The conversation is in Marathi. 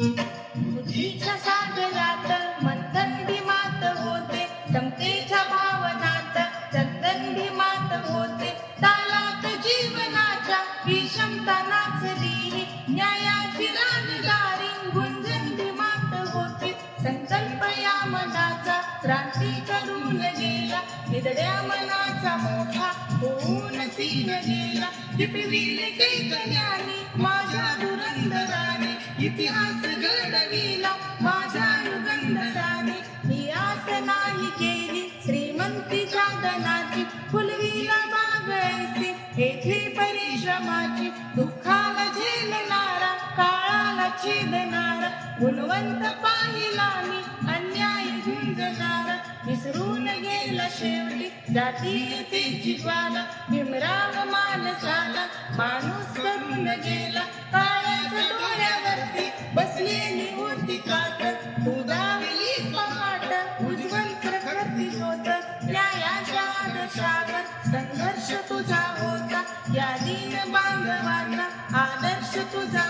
बुद्धीच्या सागरात मंथन मात होते. समतेच्या भावनात चंदन मात होते. तालात जीवनाच्या विषमता नाचली न्यायाची राजदारी गुंजन मात होते. संकल्प या मनाचा क्रांती करून गेला. मनाचा मोठा होऊन सिंह गेला. टिपविले माझ्या इतिहास घडविला. माझ्या युगंधराने मी आस नाही केली. श्रीमंतीच्या धनाची येथे परिश्रमाची दुःखाला झेलणारा काळाला छेदणारा गुणवंत पाहिला मी अन्याय झुंजणारा. विसरून गेला शेवटी जातीयतेची ज्वाला. भीमराव मानसाला आदर्शावर संघर्ष तुझा होता. या दिन बांधवाचा आदर्श तुझा